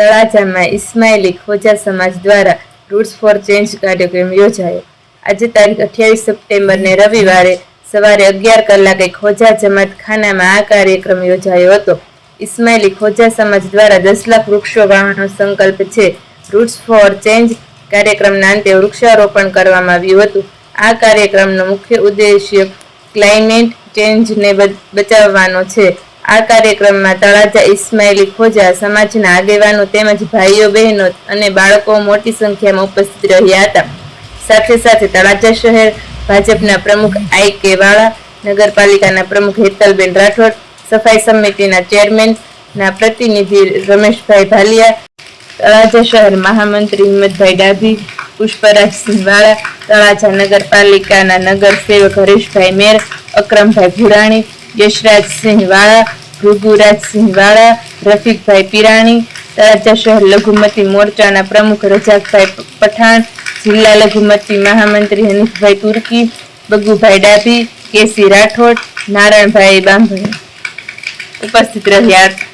તળાજામાં ઇસ્માઇલી ખોજા સમાજ દ્વારા roots four change કાર્યક્રમ યોજાયો. આજે તારીખ અઠ્યાવીસ સપ્ટેમ્બરને રવિવારે સવારે અગિયાર કલાકે ખોજા જમાત ખાનામાં આ કાર્યક્રમ યોજાયો હતો. ઇસ્માઇલી ખોજા સમાજ દ્વારા દસ લાખ વૃક્ષો વાવવાનો સંકલ્પ છે. રૂટ્સ ફોર ચેન્જ કાર્યક્રમના અંતે વૃક્ષારોપણ કરવામાં આવ્યું હતું. આ કાર્યક્રમનો મુખ્ય ઉદ્દેશ્ય ક્લાઇમેટ ચેન્જને બચાવવાનો છે. આ કાર્યક્રમમાં તળાજા ઇસ્માઇલી ખોજા, સમાજના આગેવાનો તેમજ ભાઈઓ, બહેનો અને બાળકો મોટી સંખ્યામાં ઉપસ્થિત રહ્યા હતા. સાથે સાથે તળાજા શહેર ભાજપના પ્રમુખ આઈ કે વાળા, નગરપાલિકાના પ્રમુખ હેતલબેન રાઠોડ, સફાઈ સમિતિના ચેરમેન ના પ્રતિનિધિ રમેશભાઈ ભાલિયા, તળાજા શહેર મહામંત્રી હિંમતભાઈ ડાભી પુષ્પરાજસિંહ વાળા, તળાજા નગરપાલિકાના નગર સેવક હરીશભાઈ મેર, અક્રમભાઈ ભુરાણી યશરાજસિંહ વાળા ભૃગુરાજસિંહ વાળા રફીકભાઈ પિરાણી, તળાજા શહેર લઘુમતી મોરચાના પ્રમુખ રજાકભાઈ પઠાણ, જિલ્લા લઘુમતી મહામંત્રી હનીફભાઈ તુર્કી, બગુભાઈ ડાભી, કેસી રાઠોડ, નારાયણભાઈ બાંભણી ઉપસ્થિત રહ્યા હતા.